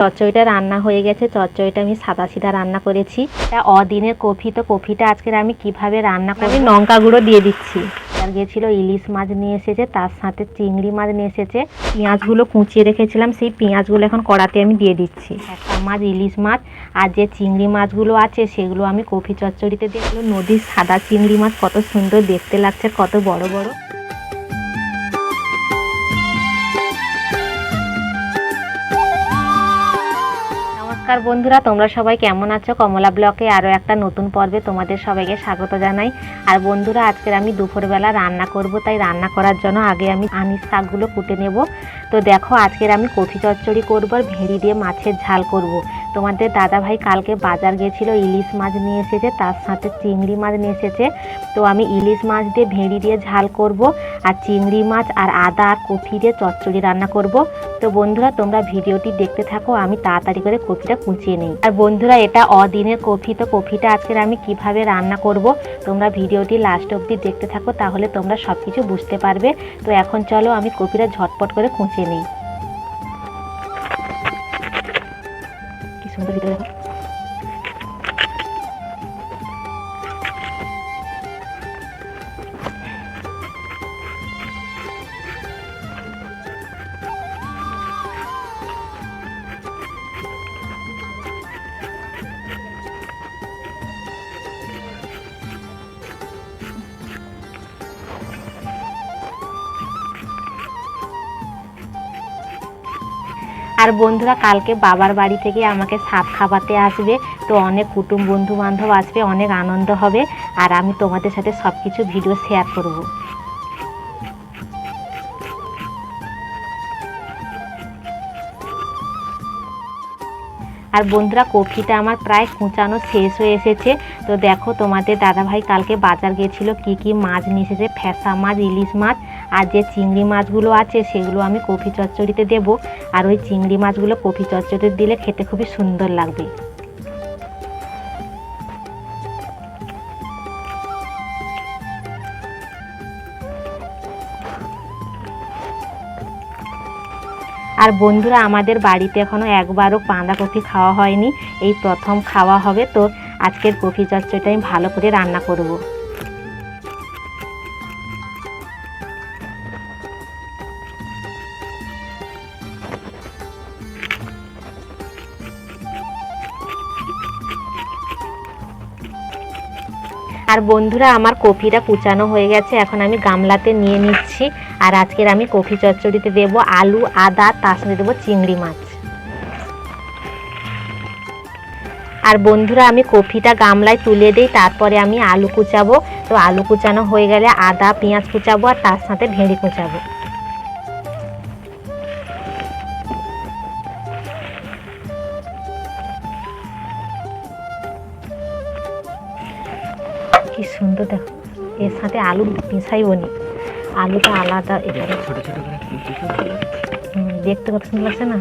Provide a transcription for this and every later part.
চচ্চড়িটা রান্না হয়ে গেছে, চচ্চড়িটা আমি সাদা সিধা রান্না করেছি। তা অদিনের কফি, তো কফিটা আজকের আমি কীভাবে রান্না করি লঙ্কা গুঁড়ো দিয়ে দিচ্ছি। আর গিয়েছিল ইলিশ মাছ নিয়ে এসেছে, তার সাথে চিংড়ি মাছ নিয়ে এসেছে। পেঁয়াজগুলো কুচিয়ে রেখেছিলাম, সেই পেঁয়াজগুলো এখন কড়াতে আমি দিয়ে দিচ্ছি। একটা মাছ, ইলিশ মাছ, আর যে চিংড়ি মাছগুলো আছে, সেগুলো আমি কফি চচ্চড়িতে দেখল নদীর সাদা চিংড়ি মাছ কত সুন্দর দেখতে লাগছে, কত বড় বড়। নমস্কার বন্ধুরা, তোমরা সবাই কেমন আছো? কমলা ব্লকে আরও একটা নতুন পর্বে তোমাদের সবাইকে স্বাগত জানাই। আর বন্ধুরা, আজকের আমি দুপুরবেলা রান্না করব, তাই রান্না করার জন্য আগে আমি আনিস শাকগুলো কুটে নেব। তো দেখো, আজকের আমি কফি চচ্চড়ি করব আর ভেড়ি দিয়ে মাছের ঝাল করব। তোমাদের দাদা ভাই কালকে বাজার গেছিল, ইলিশ মাছ নিয়ে এসেছে, তার সাথে চিংড়ি মাছ নিয়ে এসেছে। তো আমি ইলিশ মাছ দিয়ে ভেড়ি দিয়ে ঝাল করব, আর চিংড়ি মাছ আর আদা আর কফি দিয়ে চচ্চড়ি রান্না করব। তো বন্ধুরা, তোমরা ভিডিওটি দেখতে থাকো, আমি তাড়াতাড়ি করে কফিটা কুচিয়ে নিই। আর বন্ধুরা, এটা অদিনের কফি, তো কফিটা আজকের আমি কীভাবে রান্না করব, তোমরা ভিডিওটি লাস্ট অবধি দেখতে থাকো, তাহলে তোমরা সব কিছু বুঝতে পারবে। তো এখন চলো, আমি কফিটা ঝটপট করে কুচিয়ে নিই। সুন্দর ভিডিও আর বন্ধুরা, কালকে বাবার বাড়ি থেকে আমাকে সাপ খাওয়াতে আসবে, তো অনেক কুটুম বন্ধু বান্ধব আসবে, অনেক আনন্দ হবে। আর আমি তোমাদের সাথে সব কিছু ভিডিও শেয়ার করব। আর বন্ধুরা কফিটা আমার প্রায় কুচানো শেষ হয়ে এসেছে। তো দেখো তোমাদের দাদাভাই কালকে বাজার গিয়েছিল কি কি মাছ নিয়ে এসেছে ফ্যাসা মাছ, ইলিশ মাছ, আর যে চিংড়ি মাছগুলো আছে, সেগুলো আমি কফি চচ্চড়িতে দেব। আর ওই চিংড়ি মাছগুলো কফি চচ্চড়িতে দিলে খেতে খুবই সুন্দর লাগবে। আর বন্ধুরা, আমাদের বাড়িতে এখনও একবারও বাঁধাকপি খাওয়া হয়নি। এই প্রথম খাওয়া হবে তো আজকের কফি চচ্চড়িটা আমি ভালো করে রান্না করব। আর বন্ধুরা, আমার কফিটা কুচানো হয়ে গেছে। এখন আমি গামলাতে নিয়ে নিচ্ছি। আর আজকের আমি কফি চচ্চড়িতে দেব আলু, আদা, তার সাথে দেবো চিংড়ি মাছ। আর বন্ধুরা, আমি কফিটা গামলায় তুলে দিই, তারপরে আমি আলু কুচাবো। তো আলু কুচানো হয়ে গেলে আদা, পেঁয়াজ কুচাবো আর তার সাথে ভেঁড়ি কুচাবো। কি সুন্দর দেখো। এর সাথে আলু মিশাইও নি। আলুটা আলাদা দেখতে কত সুন্দর লাগছে না?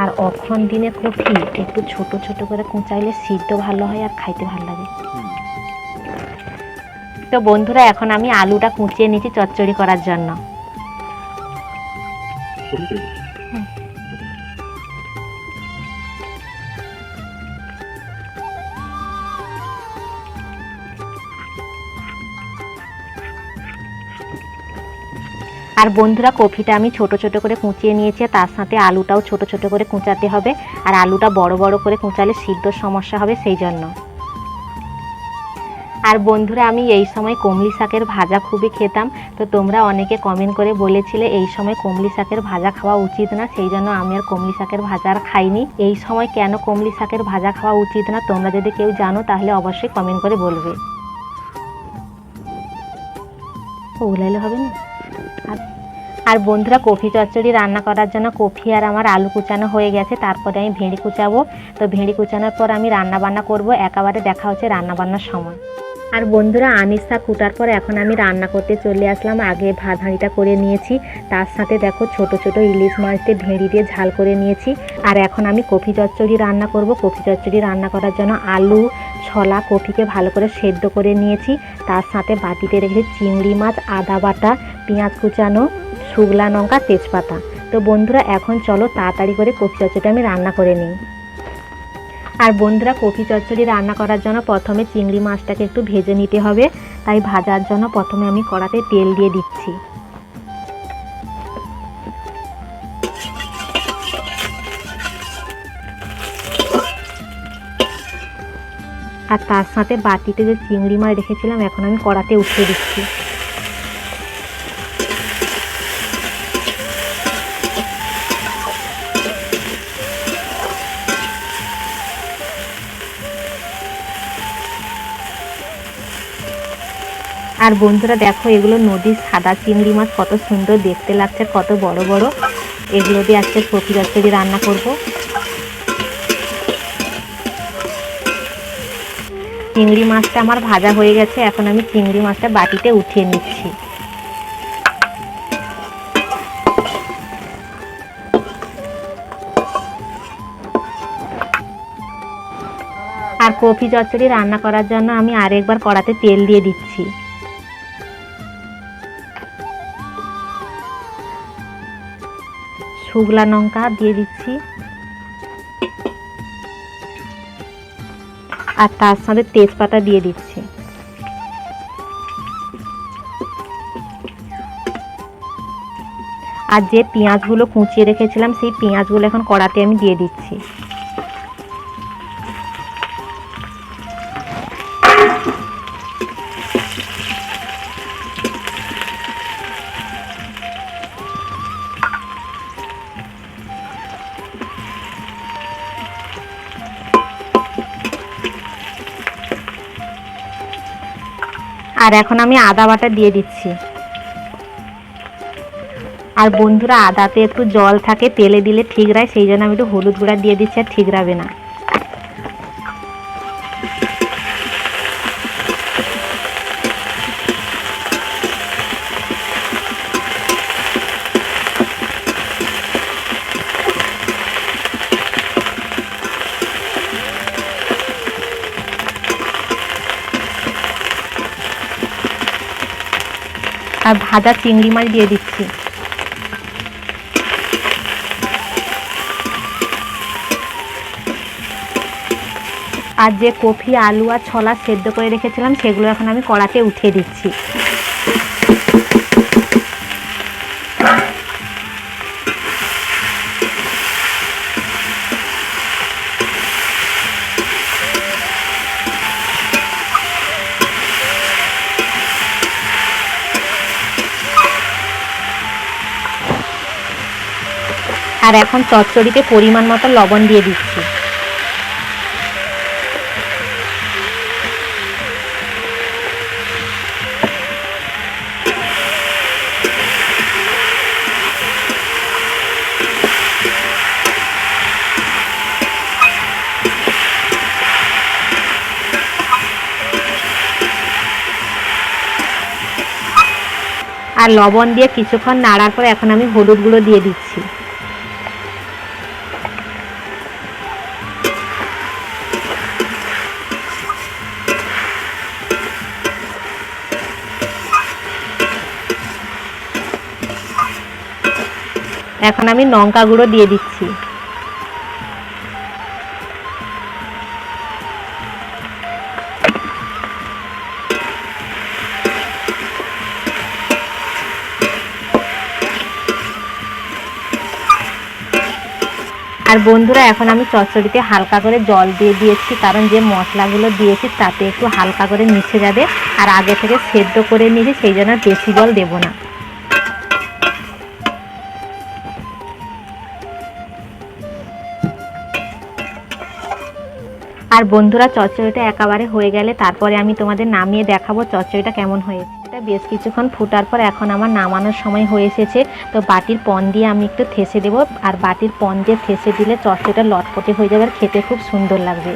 আর অখন দিনে কফি একটু ছোট ছোট করে কুচাইলে সিদ্ধ ভালো হয় আর খাইতে ভালো লাগে। তো বন্ধুরা এখন আমি আলুটা কুচিয়ে নিয়েছি চচ্চড়ি করার জন্য। আর বন্ধুরা, কফিটা আমি ছোট ছোট করে কুচিয়ে নিয়েছি তার সাথে আলুটাও ছোট ছোট করে কুচাতে হবে। আর আলুটা বড় বড় করে কুচালে সিদ্ধর সমস্যা হবে সেই জন্য। আর বন্ধুরা, আমি এই সময় কমলি শাকের ভাজা খুবই খেতাম। তো তোমরা অনেকে কমেন্ট করে বলেছিলে, এই সময় কমলি শাকের ভাজা খাওয়া উচিত না, সেই জন্য আমি আর কমলি শাকের ভাজা আর খাইনি। এই সময় কেন কমলি শাকের ভাজা খাওয়া উচিত না, তোমরা যদি কেউ জানো, তাহলে অবশ্যই কমেন্ট করে বলবে। ওগুলাইলে হবে না? আর আর বন্ধুরা, কফি চচ্চড়ি রান্না করার জন্য কফি আর আমার আলু কুচানো হয়ে গেছে। তারপরে আমি ভেড়ি কুচাবো। তো ভেঁড়ি কুচানোর পর আমি রান্না বান্না করব। একেবারে দেখা হচ্ছে রান্না বান্নার সময়। আর বন্ধুরা, আনিস কুটার পর এখন আমি রান্না করতে চলে আসলাম। আগে ভাত হাঁড়িটা করে নিয়েছি। তার সাথে দেখো, ছোট ছোট ইলিশ মাছ দিয়ে ভেড়ি দিয়ে ঝাল করে নিয়েছি। আর এখন আমি কফি চচ্চড়ি রান্না করব। কফি চচ্চড়ি রান্না করার জন্য আলু, ছলা, কফিকে ভালো করে সেদ্ধ করে নিয়েছি। তার সাথে বাটিতে রেখেছি চিংড়ি মাছ, আদা বাটা, পেঁয়াজ কুচানো শুকলা লঙ্কা, তেজপাতা। তো বন্ধুরা, এখন চলো তাড়াতাড়ি করে কপি চচ্চড়িটা আমি রান্না করে নিই। আর বন্ধুরা কপি চচ্চড়ি রান্না করার জন্য প্রথমে চিংড়ি মাছটাকে একটু ভেজে নিতে হবে। তাই ভাজার জন্য প্রথমে আমি কড়াতে তেল দিয়ে দিচ্ছি। আর তার সাথে বাটিতে যে চিংড়ি মাছ রেখেছিলাম, এখন আমি কড়াতে উঠিয়ে দিচ্ছি। আর বন্ধুরা দেখো, এগুলো নদীর সাদা চিংড়ি মাছ, কত সুন্দর দেখতে লাগছে, কত বড় বড়। এগুলো দিয়ে আজকে কপি চচ্চড়ি রান্না করব। চিংড়ি মাছটা আমার ভাজা হয়ে গেছে, এখন আমি চিংড়ি মাছটা বাটিতে উঠিয়ে নিচ্ছি। আর কপি চচ্চড়ি রান্না করার জন্য আমি আরেকবার কড়াতে তেল দিয়ে দিচ্ছি। শুকলা লঙ্কা দিয়ে দিচ্ছি। আর তার সাথে তেজপাতা দিয়ে দিচ্ছি। আর যে পেঁয়াজগুলো কুচিয়ে রেখেছিলাম, সেই পেঁয়াজগুলো এখন কড়াতে আমি দিয়ে দিচ্ছি। আর এখন আমি আদা বাটা দিয়ে দিচ্ছি। আর বন্ধুরা, আদাতে একটু জল থাকে, তেলে দিলে ঠিক রায়, সেই জন্য আমি একটু হলুদ গুঁড়া দিয়ে দিচ্ছি আর ঠিক রাবে না। আর ভাজা চিংড়ি মাছ দিয়ে দিচ্ছি। আর যে কফি, আলু আর ছলা সেদ্ধ করে রেখেছিলাম, সেগুলো এখন আমি কড়াতে উঠিয়ে দিচ্ছি। আর এখন চচ্চড়িতে পরিমাণ মতো লবণ দিয়ে দিচ্ছি। আর লবণ দিয়ে কিছুক্ষণ নাড়ার পর এখন আমি হলুদ গুঁড়ো দিয়ে দিচ্ছি। এখন আমি লঙ্কা গুঁড়ো দিয়ে দিচ্ছি। আর বন্ধুরা, এখন আমি চচ্চড়িতে হালকা করে জল দিয়ে দিয়েছি, কারণ যে মশলাগুলো দিয়েছি তাতে একটু হালকা করে মিশে যাবে, আর আগে থেকে সেদ্ধ করে নিয়েছি, সেই জন্য বেশি জল দেবো না। আর বন্ধুরা, চচ্চড়িটা একেবারে হয়ে গেলে তারপরে আমি তোমাদের নামিয়ে দেখাবো চচ্চড়িটা কেমন হয়েছে। এটা বেশ কিছুক্ষণ ফুটার পর এখন আমার নামানোর সময় হয়ে এসেছে। তো বাটির পন দিয়ে আমি একটু থেসে দেবো। আর বাটির পন দিয়ে থেসে দিলে চচ্চড়িটা লটপটে হয়ে যাবে আর খেতে খুব সুন্দর লাগবে।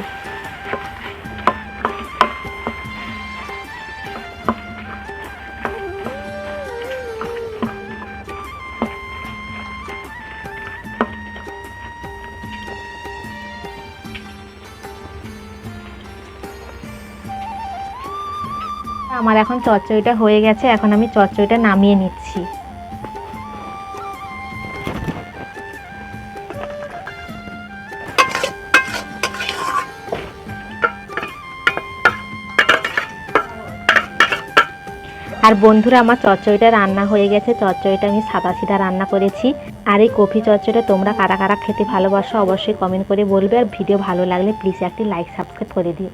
আমার এখন চচ্চড়িটা হয়ে গেছে, এখন আমি চচ্চড়িটা নামিয়ে নিচ্ছি। আর বন্ধুরা, আমার চচ্চড়িটা রান্না হয়ে গেছে, চচ্চড়িটা আমি সাদা সিধা রান্না করেছি। আর এই কফি চচ্চড়িটা তোমরা কারা কারা খেতে ভালোবাসো, অবশ্যই কমেন্ট করে বলবে। আর ভিডিও ভালো লাগলে প্লিজ একটি লাইক সাবস্ক্রাইব করে দিও।